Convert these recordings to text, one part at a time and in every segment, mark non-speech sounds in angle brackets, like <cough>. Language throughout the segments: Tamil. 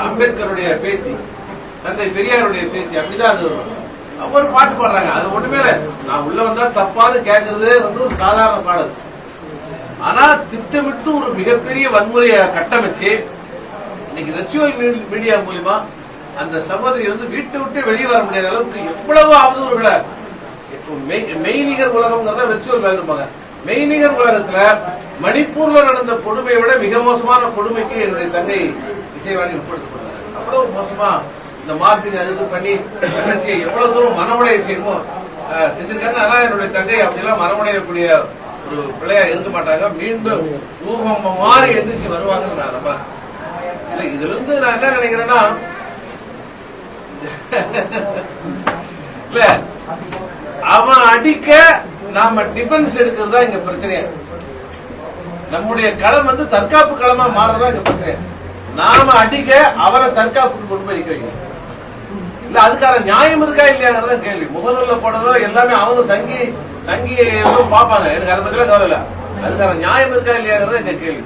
அம்பேத்கருடைய பேத்தி தந்தை பெரியாருடைய பேத்தி அப்படிதான் அது வரும். அவங்க ஒரு பாட்டு பாடுறாங்க. அது ஒண்ணுமே நான் உள்ள வந்தா தப்பாது கேட்கறது வந்து ஒரு சாதாரண பாடல். ஆனா திட்டமிட்டு ஒரு மிகப்பெரிய வன்முறையை கட்டமைச்சு இன்னைக்கு வெர்ச்சுவல் மீடியா மூலியமா அந்த சகோதரி வந்து வீட்டை விட்டு வெளியே வர முடியாத அளவுக்கு எவ்வளவு அவதூறுகளை இப்போ மெய்- மெய்நிகர் உலகம்ங்கிறத வெர்ச்சுவல் வேலைப்பாங்க மெய்நிகர் உலகத்துல மணிப்பூர்ல நடந்த கொடுமையை விட மிக மோசமான கொடுமைக்கு என்னுடைய தங்கை இசைவாணி உட்படுத்தப்பட்டாங்க அவ்வளவு மோசமா இந்த மார்க்கு அது இது பண்ணி நிகழ்ச்சியை எவ்வளவு தூரம் மனமுடைய செய்யணுமோ செஞ்சிருக்காங்க. ஆனா என்னுடைய தங்கை அப்படிலாம் மனமுடையக்கூடிய ஒரு பிள்ளையா இருக்க மாட்டாங்க. மீண்டும் ஊகம் மாறி எந்திரிச்சு வருவாங்கன்னு நான் ரொம்ப இல்ல இதுல இருந்து நான் என்ன நினைக்கிறேன்னா <laughs> இல்ல அவன் அடிக்க நாம டிஃபென்ஸ் எடுக்கிறது தான் இங்க பிரச்சனையா நம்முடைய களம் வந்து தற்காப்பு களமா மாறதான் இங்க பிரச்சனை நாம அடிக்க அவரை தற்காப்புக்கு கொண்டு போய் நிக்க வைக்கணும். இல்ல அதுக்கான நியாயம் இருக்கா இல்லையாங்கிறத கேள்வி. முகநூல்ல போனதோ எல்லாமே அவங்க சங்கி சங்கி எல்லாம் பார்ப்பாங்க. எனக்கு அதை பத்திலாம் கவலை இல்லை. அதுக்கான நியாயம் இருக்கா இல்லையாங்கிறத எங்க கேள்வி.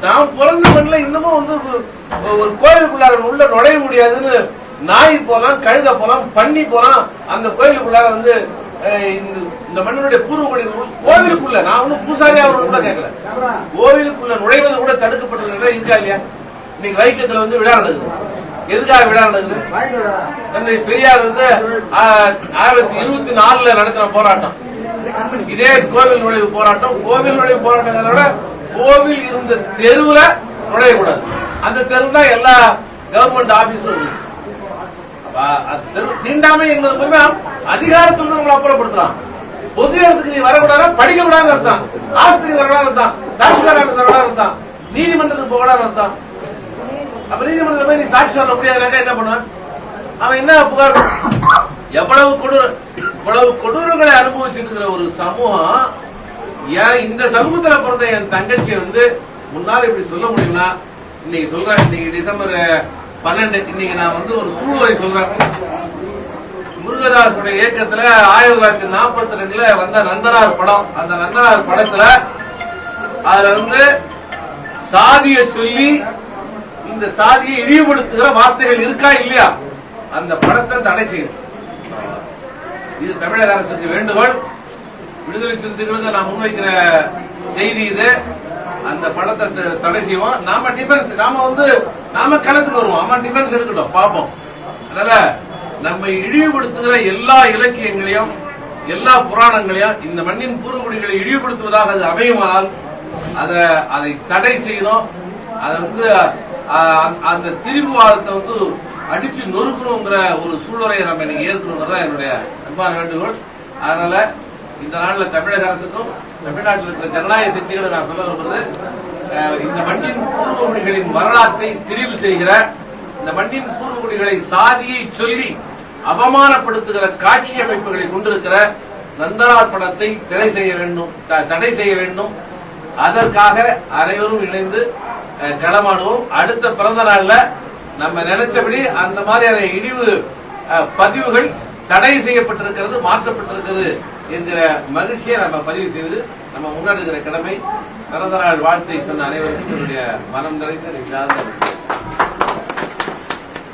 நான் பிறந்த மண்ணில் இன்னமும் வந்து ஒரு- ஒரு கோயிலுக்குள்ளார உள்ள நுழைய முடியாதுன்னு நாய் போலாம் கழுத போலாம் பண்ணி போலாம். அந்த கோயிலுக்குள்ளார வந்து இந்த- இந்த மண்ணினுடைய பூர்வகுடி கோவிலுக்குள்ள நான் ஒன்னும் பூசாரி அவர் கூட கேட்கல. கோவிலுக்குள்ள நுழைவது கூட தடுக்கப்பட்டது இருக்கா இல்லையா? இன்னைக்கு வைக்கத்துல வந்து விழா நடக்குது. எதுக்காக விழா நடக்குது? தந்தை பெரியார் வந்து ஆஹ், ஆயிரத்தி இருபத்தி நாலுல நடத்தின போராட்டம். இதே கோவில் நுழைவு போராட்டம். கோவில் நுழைவு போராட்டங்கிறத கோவில் இருந்த தெருவுல நுழையக்கூடாது. அந்த தெருவு தான் எல்லா கவர்மெண்ட் ஆபீஸும் இருக்கு அப்ப அது தெரு- தீண்டாமை என்பது மூலமா அதிகாரத்துல உங்களை அப்புறப்படுத்துறான் பொது இடத்துக்கு நீ வரக்கூடாது படிக்க கூடாது அர்த்தம். ஆஸ்பத்திரி வரக்கூடாது அர்த்தம். டாக்டர் வரக்கூடாது அர்த்தம். நீதிமன்றத்துக்கு போக அர்த்தம். அப்ப நீதிமன்றத்தில் போய் நீ சாட்சி சொல்ல முடியாதுனாக்கா என்ன பண்ணுவான் அவன் என்ன புகார் எவ்வளவு கொடூர இவ்வளவு கொடூரங்களை அனுபவிச்சிருக்கிற ஒரு சமூகம் ஏன் இந்த சமூகத்துல பிறந்த என் தங்கச்சியை வந்து முன்னால இப்படி சொல்ல முடியும்னா இன்னைக்கு சொல்றேன் இன்னைக்கு டிசம்பர் பன்னெண்டு. இன்னைக்கு நான் வந்து ஒரு சூழ்நிலை சொல்றேன். முருகதாசுடைய இயக்கத்துல ஆயிரத்தி தொள்ளாயிரத்தி நாற்பத்தி ரெண்டுல வந்த நந்தனார் படம். அந்த நந்தனார் படத்துல அதுல வந்து சாதியை சொல்லி இந்த சாதியை இழிவுபடுத்துகிற வார்த்தைகள் இருக்கா இல்லையா? அந்த படத்தை தடை செய்யும் இது தமிழக அரசுக்கு வேண்டுகோள். விடுதலை சிறுத்தைகளுக்கு நான் முன்வைக்கிற செய்தி இது. அந்த படத்தை த- தடை செய்வோம். நாம டிஃபென்ஸ் நாம வந்து நாம களத்துக்கு வருவோம். ஆமா டிஃபென்ஸ் எடுக்கட்டும். பார்ப்போம். அதனால நம்ம இழிவுபடுத்துகிற எல்லா இலக்கியங்களையும் எல்லா புராணங்களையும் இந்த மண்ணின் பூர்வகுடிகளை இழிவுபடுத்துவதாக அது அமையுமானால் அதை அதை தடை செய்யணும். அதை வந்து அந்த திரிபுவாதத்தை வந்து அடிச்சு நொறுக்கணுங்கிற ஒரு சூழ்நிலையை நம்ம இன்னைக்கு ஏற்கணுங்கிறதா என்னுடைய அன்பான வேண்டுகோள். அதனால இந்த நாள்ல தமிழக அரசுக்கும் தமிழ்நாட்டில் இருக்கிற ஜனநாயக சக்திகளை நான் சொல்ல விரும்புறது அஹ், இந்த மண்ணின் பூர்வகுடிகளின் வரலாற்றை திரிவு செய்கிற இந்த மண்ணின் பூர்வகுடிகளை சாதியை சொல்லி அவமானப்படுத்துகிற காட்சி அமைப்புகளை கொண்டிருக்கிற நந்தனார் படத்தை தடை செய்ய வேண்டும் த- தடை செய்ய வேண்டும். அதற்காக அனைவரும் இணைந்து அஹ், களமாடுவோம். அடுத்த பிறந்த நாள்ல நம்ம நினைச்சபடி அந்த மாதிரியான இழிவு அஹ், பதிவுகள் தடை செய்யப்பட்டிருக்கிறது மாற்றப்பட்டிருக்கிறது. என்கிற மகிழ்ச்சியை நம்ம பதிவு செய்வது நம்ம முன்னாடி கடமை. பிறந்த நாள் வாழ்த்தை சொன்ன அனைவருக்கும் என்னுடைய மனம் நிறைந்த நெஞ்சார்ந்த